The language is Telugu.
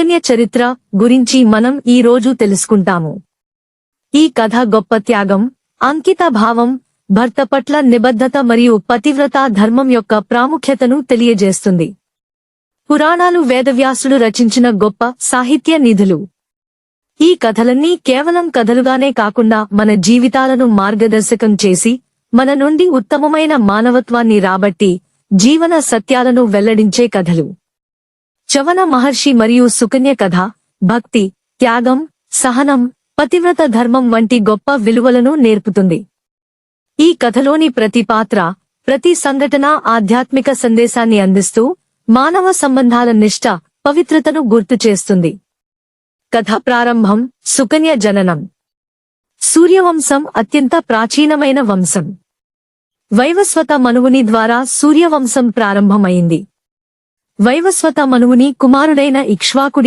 సుకన్య చరిత్ర గురించి మనం ఈ రోజు తెలుసుకుంటాము. ఈ కథ గొప్ప త్యాగం అంకిత భావం భర్త పట్ల నిబద్ధత మరియు పతివ్రత ధర్మం యొక్క ప్రాముఖ్యతను తెలియజేస్తుంది. పురాణాలు వేదవ్యాసుడు రచించిన గొప్ప సాహిత్య నిధులు. ఈ కథలన్నీ కేవలం కథలుగానే కాకుండా మన జీవితాలను మార్గదర్శకం చేసి మన నుండి ఉత్తమమైన మానవత్వాన్ని రాబట్టి జీవన సత్యాలను వెల్లడించే కథలు. చవన మహర్షి మరియు సుకన్య కథ భక్తి త్యాగం సహనం పతివ్రత ధర్మం వంటి గొప్ప విలువలను నేర్పుతుంది. ఈ కథలోని ప్రతి పాత్ర ప్రతి సంఘటన ఆధ్యాత్మిక సందేశాన్ని అందిస్తూ మానవ సంబంధాల నిష్ట పవిత్రతను గుర్తు చేస్తుంది. కథ ప్రారంభం సుకన్య జననం. సూర్యవంశం అత్యంత ప్రాచీనమైన వంశం. వైవస్వత మనువుని ద్వారా సూర్యవంశం ప్రారంభమైంది. వైవస్వత మనువుని కుమారుడైన ఇక్ష్వాకుడి